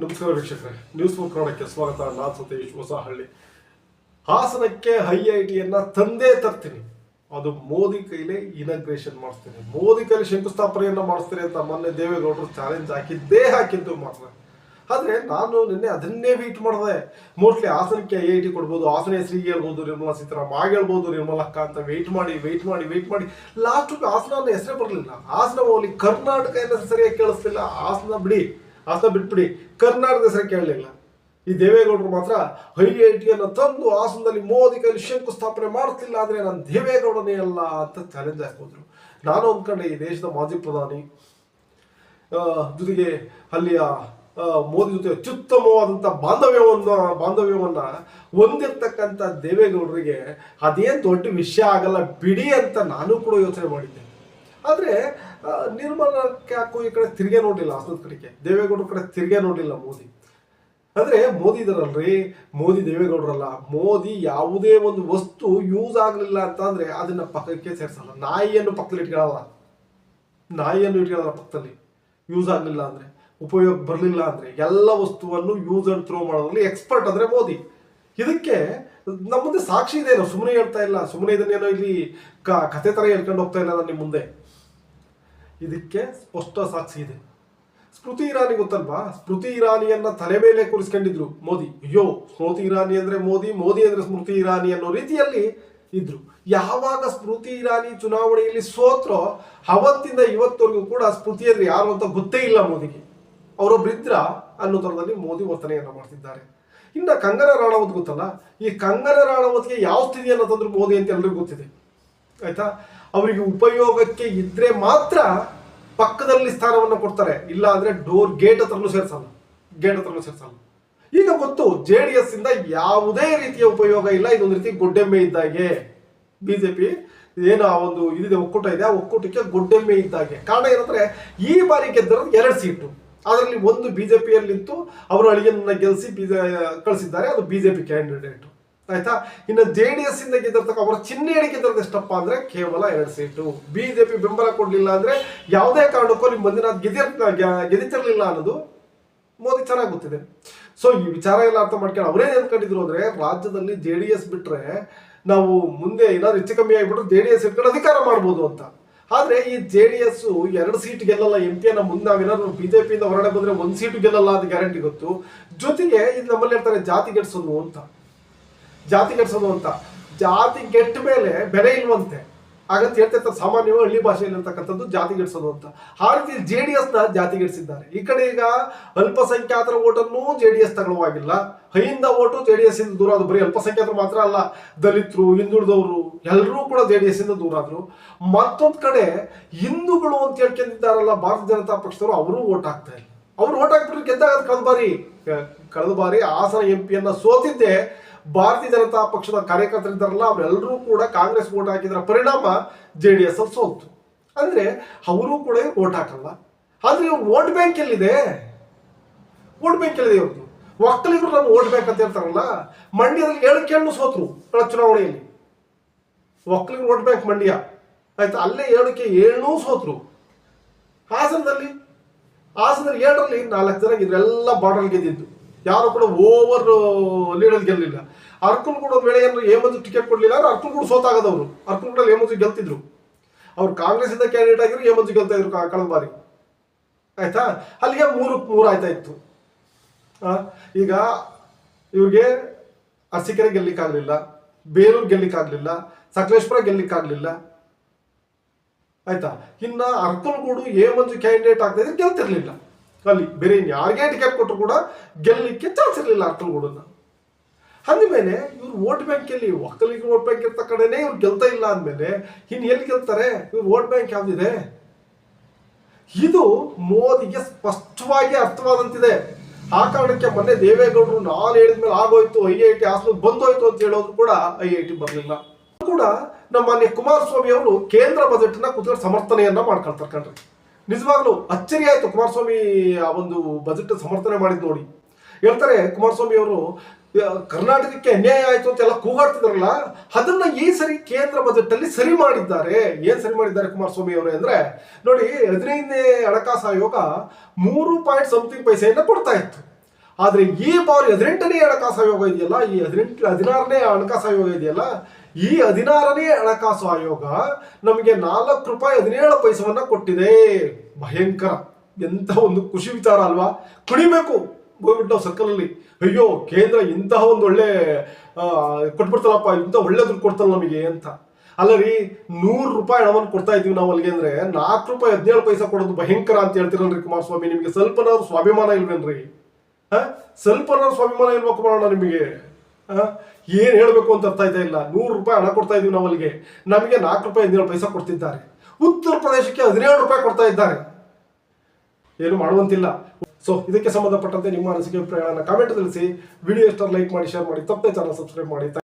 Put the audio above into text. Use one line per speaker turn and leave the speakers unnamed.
ನಮಸ್ಕಾರ ವೀಕ್ಷಕರೇ. News four ಕನ್ನಡಕ್ಕೆ ಸ್ವಾಗತ. ನಾನು ಸತೀಶ್ ಹೊಸಹಳ್ಳಿ. ಹಾಸನಕ್ಕೆ ಐ ಐ ಟಿಯನ್ನು ತಂದೇ ತರ್ತೀನಿ. ಅದು ಮೋದಿ ಕೈಲೇ ಇನಾಗ್ರೇಷನ್ ಮಾಡಿಸ್ತೀನಿ. ಮೋದಿ ಕೈಲಿ ಶಂಕುಸ್ಥಾಪನೆಯನ್ನು ಮಾಡಿಸ್ತೀನಿ ಅಂತ ಮೊನ್ನೆ ದೇವೇಗೌಡರು ಚಾಲೆಂಜ್ ಹಾಕಿದ್ದೇ ಹಾಕಿದ್ದು ಮಾತ್ರ. ಆದರೆ ನಾನು ನಿನ್ನೆ ಅದನ್ನೇ ವೀಟ್ ಮಾಡಿದೆ. ಮೋಸ್ಟ್ಲಿ ಹಾಸನಕ್ಕೆ ಐ ಐ ಟಿ ಕೊಡ್ಬೋದು ಹಾಸನ ಹೆಸರಿಗೆ ಹೇಳ್ಬೋದು, ನಿರ್ಮಲಾ ಸೀತಾರಾಮ್ ಆಗ ಹೇಳ್ಬೋದು ನಿರ್ಮಲಕ್ಕ ಅಂತ ವೆಯ್ಟ್ ಮಾಡಿ ವೆಯ್ಟ್ ಮಾಡಿ ವೆಯ್ಟ್ ಮಾಡಿ. ಲಾಸ್ಟ್ ಹಾಸನ ಹೆಸರೇ ಬರಲಿಲ್ಲ. ಹಾಸನ ಹೋಗ್ಲಿ, ಕರ್ನಾಟಕ ಎಲ್ಲ ಸರಿಯಾಗಿ ಕೇಳಿಸ್ತಿಲ್ಲ ಹಾಸನ ಬಿಡಿ. ಹಾಸನ ಬಿಟ್ಬಿಡಿ. ಕರ್ನಾಟಕ ಹೆಸರು ಕೇಳಲಿಲ್ಲ. ಈ ದೇವೇಗೌಡರು ಮಾತ್ರ ಐ ಐ ಟಿಯನ್ನು ತಂದು ಹಾಸನದಲ್ಲಿ ಮೋದಿ ಕೈಲಿ ಶಂಕುಸ್ಥಾಪನೆ ಮಾಡ್ತಿಲ್ಲ ಆದರೆ ನಾನು ದೇವೇಗೌಡನೇ ಅಲ್ಲ ಅಂತ ಚಾಲೆಂಜ್ ಹಾಕಿದ್ರು ನಾನು ಅಂದ್ಕೊಂಡೆ ಈ ದೇಶದ ಮಾಜಿ ಪ್ರಧಾನಿ ಜೊತೆಗೆ ಅಲ್ಲಿಯ ಮೋದಿ ಜೊತೆ ಅತ್ಯುತ್ತಮವಾದಂಥ ಬಾಂಧವ್ಯವನ್ನು ಬಾಂಧವ್ಯವನ್ನು ಹೊಂದಿರ್ತಕ್ಕಂಥ ದೇವೇಗೌಡರಿಗೆ ಅದೇನು ದೊಡ್ಡ ವಿಷಯ ಆಗಲ್ಲ ಬಿಡಿ ಅಂತ ನಾನು ಕೂಡ ಯೋಚನೆ ಮಾಡಿದ್ದೆ ಆದರೆ ನಿರ್ಮಲಕ್ಕೆ ಯಾಕೋ ಈ ಕಡೆ ತಿರುಗೇ ನೋಡಲಿಲ್ಲ ಹಾಸನದ ಕಡೆಗೆ. ದೇವೇಗೌಡರ ಕಡೆ ತಿರುಗೇ ನೋಡಲಿಲ್ಲ ಮೋದಿ. ಅಂದ್ರೆ ಮೋದಿ ಇದಾರಲ್ರಿ? ಮೋದಿ, ದೇವೇಗೌಡರಲ್ಲ. ಮೋದಿ ಯಾವುದೇ ಒಂದು ವಸ್ತು ಯೂಸ್ ಆಗಲಿಲ್ಲ ಅಂತ ಅಂದ್ರೆ ಅದನ್ನ ಪಕ್ಕಕ್ಕೆ ಸೇರಿಸಲ್ಲ. ನಾಯಿಯನ್ನು ಪಕ್ಕದಲ್ಲಿ ಇಟ್ಕೊಳಲ್ಲ ನಾಯಿಯನ್ನು ಇಟ್ಕೊಳಲ್ಲ ಪಕ್ಕದಲ್ಲಿ. ಯೂಸ್ ಆಗಲಿಲ್ಲ ಅಂದ್ರೆ, ಉಪಯೋಗ ಬರಲಿಲ್ಲ ಅಂದ್ರೆ, ಎಲ್ಲ ವಸ್ತುವನ್ನು ಯೂಸ್ ಅಂಡ್ ಥ್ರೋ ಮಾಡೋದ್ರಲ್ಲಿ ಎಕ್ಸ್ಪರ್ಟ್ ಅಂದ್ರೆ ಮೋದಿ. ಇದಕ್ಕೆ ನಮ್ಮ ಮುಂದೆ ಸಾಕ್ಷಿ ಇದೆ. ಸುಮ್ಮನೆ ಹೇಳ್ತಾ ಇಲ್ಲ. ಸುಮ್ಮನೆ ಇದನ್ನೇನೋ ಇಲ್ಲಿ ಕ- ಕತೆ ತರ ಹೇಳ್ಕೊಂಡು ಹೋಗ್ತಾ ಇಲ್ಲ ನಾನು ನಿಮ್ಮ ಮುಂದೆ. ಇದಕ್ಕೆ ಸ್ಪಷ್ಟ ಸಾಕ್ಷಿ ಇದೆ. ಸ್ಮೃತಿ ಇರಾನಿ ಗೊತ್ತಲ್ವಾ? ಸ್ಮೃತಿ ಇರಾನಿಯನ್ನ ತಲೆ ಮೇಲೆ ಕೂರಿಸ್ಕೊಂಡಿದ್ರು ಮೋದಿ. ಅಯ್ಯೋ, ಸ್ಮೃತಿ ಇರಾನಿ ಅಂದ್ರೆ ಮೋದಿ ಮೋದಿ ಅಂದ್ರೆ ಸ್ಮೃತಿ ಇರಾನಿ ಅನ್ನೋ ರೀತಿಯಲ್ಲಿ ಇದ್ರು. ಯಾವಾಗ ಸ್ಮೃತಿ ಇರಾನಿ ಚುನಾವಣೆಯಲ್ಲಿ ಸೋತ್ರೋ, ಅವತ್ತಿಂದ ಇವತ್ತವರೆಗೂ ಕೂಡ ಸ್ಮೃತಿ ಅಂದ್ರೆ ಯಾರು ಅಂತ ಗೊತ್ತೇ ಇಲ್ಲ ಮೋದಿಗೆ. ಅವರೊಬ್ಬರಿದ್ರ ಅನ್ನೋ ಥರದಲ್ಲಿ ಮೋದಿ ವರ್ತನೆಯನ್ನ ಮಾಡ್ತಿದ್ದಾರೆ. ಇನ್ನ ಕಂಗನ ರಾಣಾವತ್ ಗೊತ್ತಲ್ಲ? ಈ ಕಂಗನ ರಾಣಾವತ್ಗೆ ಯಾವ ಸ್ಥಿತಿಯನ್ನು ತಂದ್ರು ಮೋದಿ ಅಂತ ಎಲ್ರಿಗೂ ಗೊತ್ತಿದೆ. ಆಯ್ತಾ? ಅವರಿಗೆ ಉಪಯೋಗಕ್ಕೆ ಇದ್ರೆ ಮಾತ್ರ ಪಕ್ಕದಲ್ಲಿ ಸ್ಥಾನವನ್ನು ಕೊಡ್ತಾರೆ. ಇಲ್ಲ ಅಂದ್ರೆ ಡೋರ್ ಗೇಟ್ ಹತ್ರನೂ ಸೇರ್ಸಲ್ಲ. ಗೇಟ್ ಹತ್ರನೂ ಸೇರ್ಸಲ್ಲ. ಈಗ ಗೊತ್ತು ಜೆ ಡಿ ಎಸ್ ಇಂದ ಯಾವುದೇ ರೀತಿಯ ಉಪಯೋಗ ಇಲ್ಲ. ಇದೊಂದು ರೀತಿ ಗೊಡ್ಡೆಮ್ಮೆ ಇದ್ದಾಗೆ. ಬಿಜೆಪಿ ಏನು ಆ ಒಂದು ಇದಿದೆ, ಒಕ್ಕೂಟ ಇದೆ. ಆ ಒಕ್ಕೂಟಕ್ಕೆ ಗೊಡ್ಡೆಮ್ಮೆ ಇದ್ದಾಗೆ. ಕಾರಣ ಏನಂದ್ರೆ, ಈ ಬಾರಿ ಗೆದ್ದಿರೋದು ಎರಡು ಸೀಟು ಅದರಲ್ಲಿ ಒಂದು ಬಿಜೆಪಿಯಲ್ಲಿತ್ತು ಅವರು ಅಳಿಯನ್ನ ಗೆಲ್ಲಿಸಿ ಬಿಜೆ ಕಳಿಸಿದ್ದಾರೆ. ಅದು ಬಿಜೆಪಿ ಕ್ಯಾಂಡಿಡೇಟ್ ಆಯ್ತಾ? ಇನ್ನು ಜೆ ಡಿ ಎಸ್ ಇಂದ ಗೆದ್ದಿರ್ತಕ್ಕ ಅವರ ಚಿಹ್ನೆ ಗೆದ್ದಿರೋದು ಎಷ್ಟಪ್ಪ ಅಂದ್ರೆ ಕೇವಲ ಎರಡು ಸೀಟು. ಬಿಜೆಪಿ ಬೆಂಬಲ ಕೊಡ್ಲಿಲ್ಲ ಅಂದ್ರೆ ಯಾವುದೇ ಕಾರಣಕ್ಕೂ ನಿಮ್ಮ ಮಂದಿನಾಥ್ ಗೆದಿರ್ ಗೆದಿತಿರ್ಲಿಲ್ಲ ಅನ್ನೋದು ಮೋದಿ ಚೆನ್ನಾಗಿ ಗೊತ್ತಿದೆ. ಸೊ ಈ ವಿಚಾರ ಎಲ್ಲ ಅರ್ಥ ಮಾಡ್ಕೊಂಡು ಅವರೇ ಅಂದ್ಕೊಂಡಿದ್ರು ಅಂದ್ರೆ ರಾಜ್ಯದಲ್ಲಿ ಜೆ ಡಿ ಎಸ್ ಬಿಟ್ರೆ ನಾವು ಮುಂದೆ ಏನಾದ್ರು ಹೆಚ್ಚು ಕಮ್ಮಿ ಆಗಿಬಿಟ್ರೆ ಜೆ ಡಿ ಎಸ್ ಇಟ್ಕೊಂಡು ಅಧಿಕಾರ ಮಾಡ್ಬೋದು ಅಂತ. ಆದ್ರೆ ಈ ಜೆ ಡಿ ಎಸ್ ಎರಡು ಸೀಟ್ ಗೆಲ್ಲಲ್ಲ, ಎಂ ಪಿಯನ್ನ ಮುಂದೆ ನಾವೇನಾದ್ರು ಬಿಜೆಪಿಯಿಂದ ಹೊರಗಡೆ ಬಂದ್ರೆ ಒಂದು ಸೀಟು ಗೆಲ್ಲಲ್ಲ ಅದು ಗ್ಯಾರಂಟಿ ಗೊತ್ತು. ಜೊತೆಗೆ ಇದು ನಮ್ಮಲ್ಲಿ ಹೇಳ್ತಾರೆ ಜಾತಿ ಗೆಡ್ಸೋದು ಅಂತ. ಜಾತಿ ಕೆಡಿಸೋದು ಅಂತ. ಜಾತಿ ಕೆಟ್ಟ ಮೇಲೆ ಬೆಲೆ ಇಲ್ವಂತೆ. ಹಾಗಂತ ಹೇಳ್ತಿರ್ತಾರೆ ಸಾಮಾನ್ಯವಾಗಿ ಹಳ್ಳಿ ಭಾಷೆಯಲ್ಲಿ ಇರ್ತಕ್ಕಂಥದ್ದು ಜಾತಿ ಗೆಡ್ಸೋದು ಅಂತ. ಆ ರೀತಿ ಜೆ ಡಿ ಎಸ್ನ ನ ಜಾತಿ ಗೆಡ್ಸಿದ್ದಾರೆ ಈ ಕಡೆ ಈಗ ಅಲ್ಪಸಂಖ್ಯಾತರ ಓಟನ್ನು ಜೆ ಡಿ ಎಸ್ ತಗೊಳ್ಳುವಾಗಿಲ್ಲ. ಹೈಯಿಂದ ಓಟು ಜೆ ಡಿ ಎಸ್ ಇಂದ ದೂರ ಆದ್ರು, ಬರೀ ಅಲ್ಪಸಂಖ್ಯಾತರು ಮಾತ್ರ ಅಲ್ಲ, ದಲಿತರು, ಹಿಂದುಳಿದವರು ಎಲ್ಲರೂ ಕೂಡ ಜೆ ಡಿ ಎಸ್ ಇಂದ ದೂರ ಆದ್ರು. ಮತ್ತೊಂದ್ ಕಡೆ ಹಿಂದೂಗಳು ಅಂತ ಹೇಳ್ಕೊಂಡಿದ್ದಾರಲ್ಲ ಭಾರತ ಜನತಾ ಪಕ್ಷದವರು, ಅವರು ಓಟ್ ಹಾಕ್ತಾ ಇಲ್ಲ. ಅವ್ರು ಓಟ್ ಹಾಕ್ಬಿಟ್ರೆ ಗೆದ್ದಾಗ ಕಳೆದ ಬಾರಿ. ಕಳೆದ ಬಾರಿ. ಹಾಸನ ಎಂ ಪಿಯನ್ನ ಸೋತಿದ್ದೆ. ಭಾರತೀಯ ಜನತಾ ಪಕ್ಷದ ಕಾರ್ಯಕರ್ತರಿದ್ದಾರಲ್ಲ ಅವರೆಲ್ಲರೂ ಕೂಡ ಕಾಂಗ್ರೆಸ್ ಓಟ್ ಹಾಕಿದ್ರ ಪರಿಣಾಮ ಜೆ ಡಿ ಎಸ್ ಸೋತು. ಅಂದ್ರೆ ಅವರು ಕೂಡ ಓಟ್ ಹಾಕಲ್ಲ ಆದ್ರೆ ವೋಟ್ ಬ್ಯಾಂಕ್ ಎಲ್ಲಿದೆ? ವೋಟ್ ಬ್ಯಾಂಕ್ ಎಲ್ಲಿದೆ ಇವ್ರದ್ದು ಒಕ್ಕಲಿಗರು ನಮ್ಗೆ ವೋಟ್ ಬ್ಯಾಂಕ್ ಅಂತ ಹೇಳ್ತಾರಲ್ಲ, ಮಂಡ್ಯದಲ್ಲಿ ಏಳು ಕೆಣ್ಣು ಸೋತ್ರು ಚುನಾವಣೆಯಲ್ಲಿ. ಒಕ್ಕಲಿಗರು ವೋಟ್ ಬ್ಯಾಂಕ್ ಮಂಡ್ಯ. ಆಯ್ತಾ? ಅಲ್ಲೇ ಏಳಕ್ಕೆ ಏಳೂ ಸೋತ್ರು. ಹಾಸನದಲ್ಲಿ ಹಾಸನದಲ್ಲಿ ಏಳರಲ್ಲಿ ನಾಲ್ಕು ಜನ ಇದ್ರೆಲ್ಲ ಬಾರ್ಡರ್ ಗೆದ್ದಿದ್ದು. ಯಾರು ಕೂಡ ಓವರ್ ಲೀಡರ್ ಗೆಲ್ಲಿಲ್ಲ. ಅರ್ಕುಲ್ ಕೂಡ ಒಂದು ವೇಳೆ ಹೇಮಂತ್ ಟಿಕೆಟ್ ಕೊಡಲಿಲ್ಲ ಅಂದ್ರೆ ಅರ್ಕುಲ್ ಕೂಡ ಸೋತಾಗದವರು. ಅರ್ಕುಲ್ ಕೂಡ ಏಮಂಜು ಗೆಲ್ತಿದ್ರು. ಅವ್ರು ಕಾಂಗ್ರೆಸ್ ಇಂದ ಕ್ಯಾಂಡಿಡೇಟ್ ಆಗಿದ್ರು ಏಮಂಜು ಗೆಲ್ತಾ ಇದ್ರು ಕಳೆದ ಬಾರಿ. ಆಯ್ತಾ? ಅಲ್ಲಿಗೆ ಮೂರು ಮೂರು ಆಯ್ತಾ ಇತ್ತು. ಈಗ ಇವ್ರಿಗೆ ಅರಸೀಕೆರೆ ಗೆಲ್ಲಿಕ್ಕಾಗಲಿಲ್ಲ ಬೇಲೂರು ಗೆಲ್ಲಿಕ್ಕಾಗಲಿಲ್ಲ ಸಕಲೇಶ್ಪುರ ಗೆಲ್ಲಿಕ್ಕಾಗಲಿಲ್ಲ ಆಯ್ತಾ? ಇನ್ನ ಅರ್ಕುಲ್ ಕೂಡ ಮಂಜು ಕ್ಯಾಂಡಿಡೇಟ್ ಆಗ್ತಾ ಇದ್ರೆ ಗೆಲ್ತಿರ್ಲಿಲ್ಲ. ಅಲ್ಲಿ ಬೇರೆ ಯಾರಿಗೆ ಟಿಕೆಟ್ ಕೊಟ್ಟರು ಕೂಡ ಗೆಲ್ಲಲಿಕ್ಕೆ ಚಾನ್ಸ್ ಇರಲಿಲ್ಲ ಅರ್ಥಗೂಡನ್ನ ಅಂದಮೇಲೆ ಇವ್ರು ವೋಟ್ ಬ್ಯಾಂಕಲ್ಲಿ ಒಕ್ಕಲಿಗರು ವೋಟ್ ಬ್ಯಾಂಕ್ ಇರ್ತ ಕಡೆನೇ ಇವ್ರು ಗೆಲ್ತಾ ಇಲ್ಲ ಅಂದಮೇಲೆ ಇನ್ನು ಎಲ್ಲಿ ಗೆಲ್ತಾರೆ? ಇವ್ರು ವೋಟ್ ಬ್ಯಾಂಕ್ ಯಾವ್ದಿದೆ? ಇದು ಮೋದಿಗೆ ಸ್ಪಷ್ಟವಾಗಿ ಅರ್ಥವಾದಂತಿದೆ. ಆ ಕಾರಣಕ್ಕೆ ಮೊನ್ನೆ ದೇವೇಗೌಡರು ನಾನು ಹೇಳಿದ್ಮೇಲೆ ಆಗೋಯ್ತು, ಐ ಐ ಟಿ ಆಸ್ಲು ಬಂದೋಯ್ತು ಅಂತ ಹೇಳೋದು ಕೂಡ ಐ ಐ ಟಿ ಬರಲಿಲ್ಲ. ಕೂಡ ನಮ್ಮ ಕುಮಾರಸ್ವಾಮಿ ಅವರು ಕೇಂದ್ರ ಬಜೆಟ್ನ ಕೂತ್ಕೊಂಡು ಸಮರ್ಥನೆಯನ್ನ ಮಾಡ್ಕೊಳ್ತಾರೆ ಕಣ್ರಿ. ನಿಜವಾಗ್ಲೂ ಅಚ್ಚರಿ ಆಯ್ತು ಕುಮಾರಸ್ವಾಮಿ ಆ ಒಂದು ಬಜೆಟ್ ಸಮರ್ಥನೆ ಮಾಡಿದ್ ನೋಡಿ. ಹೇಳ್ತಾರೆ ಕುಮಾರಸ್ವಾಮಿ ಅವರು ಕರ್ನಾಟಕಕ್ಕೆ ಅನ್ಯಾಯ ಆಯಿತು ಅಂತ ಎಲ್ಲ ಕೂಗಾಡ್ತಿದ್ರಲ್ಲ, ಅದನ್ನ ಈ ಸರಿ ಕೇಂದ್ರ ಬಜೆಟ್ ಅಲ್ಲಿ ಸರಿ ಮಾಡಿದ್ದಾರೆ. ಏನ್ ಸರಿ ಮಾಡಿದ್ದಾರೆ ಕುಮಾರಸ್ವಾಮಿ ಅವರೇ ಅಂದ್ರೆ, ನೋಡಿ, ಹದಿನೈದನೇ ಹಣಕಾಸು ಆಯೋಗ ಮೂರು ಪಾಯಿಂಟ್ ಸಮಥಿಂಗ್ ಪೈಸೆಯನ್ನ ಕೊಡ್ತಾ ಇತ್ತು. ಆದ್ರೆ ಈ ಬಾರಿ ಹದಿನೆಂಟನೇ ಹಣಕಾಸು ಆಯೋಗ ಇದೆಯಲ್ಲ, ಈ ಹದಿನೆಂಟು, ಹದಿನಾರನೇ ಹಣಕಾಸು ಆಯೋಗ ಇದೆಯಲ್ಲ ಈ ಹದಿನಾರನೇ ಹಣಕಾಸು ಆಯೋಗ ನಮಗೆ ನಾಲ್ಕು ರೂಪಾಯಿ ಹದಿನೇಳು ಪೈಸವನ್ನ ಕೊಟ್ಟಿದೆ. ಭಯಂಕರ. ಎಂತ ಒಂದು ಖುಷಿ ವಿಚಾರ ಅಲ್ವಾ? ಕುಣಿಬೇಕು. ಹೋಗ್ಬಿಟ್ಟು ನಾವು ಸರ್ಕಲ್ ಅಲ್ಲಿ. ಅಯ್ಯೋ, ಕೇಂದ್ರ ಇಂತಹ ಒಂದು ಒಳ್ಳೆ ಕೊಟ್ಬಿಡ್ತಲ್ಲಪ್ಪ ಇಂಥ ಒಳ್ಳೆ ಕೊಡ್ತಾರ ನಮಗೆ ಅಂತ. ಅಲ್ಲ ರೀ, ನೂರು ರೂಪಾಯಿ ಹಣವನ್ನು ಕೊಡ್ತಾ ಇದೀವಿ ನಾವು ಅಲ್ಲಿಗೆ ಅಂದ್ರೆ ನಾಲ್ಕು ರೂಪಾಯಿ ಹದಿನೇಳು ಪೈಸಾ ಕೊಡೋದು ಭಯಂಕರ ಅಂತ ಹೇಳ್ತೀರಲ್ರಿ ಕುಮಾರಸ್ವಾಮಿ. ನಿಮಗೆ ಸ್ವಲ್ಪನಾದ್ರು ಸ್ವಾಭಿಮಾನ ಇಲ್ವೇನ್ರಿ? ಹ? ಸ್ವಲ್ಪನಾದ್ರು ಸ್ವಾಭಿಮಾನ ಇಲ್ವಾ ಕುಮಾರಣ್ಣ ನಿಮಗೆ? ಏನ್ ಹೇಳಬೇಕು ಅಂತ ಅರ್ಥ ಇದೆ ಇಲ್ಲ. ನೂರು ರೂಪಾಯಿ ಹಣ ಕೊಡ್ತಾ ಇದೀವಿ ನಾವು ಅಲ್ಲಿಗೆ ನಮಗೆ ನಾಲ್ಕು ರೂಪಾಯಿ ಹದಿನೇಳು ಪೈಸಾ ಕೊಡ್ತಿದ್ದಾರೆ. ಉತ್ತರ ಪ್ರದೇಶಕ್ಕೆ ಹದಿನೇಳು ರೂಪಾಯಿ ಕೊಡ್ತಾ ಇದ್ದಾರೆ. ಏನು ಮಾಡುವಂತಿಲ್ಲ. ಸೊ ಇದಕ್ಕೆ ಸಂಬಂಧಪಟ್ಟಂತೆ ನಿಮ್ಮ ಅನಿಸಿಕೆ, ಅಭಿಪ್ರಾಯಗಳನ್ನ ಕಾಮೆಂಟ್ ತಿಳಿಸಿ. ವಿಡಿಯೋ ಇಷ್ಟ ಲೈಕ್ ಮಾಡಿ ಶೇರ್ ಮಾಡಿ. ತಪ್ಪದೆ ಚಾನಲ್ ಸಬ್ಸ್ಕ್ರೈಬ್ ಮಾಡಿ.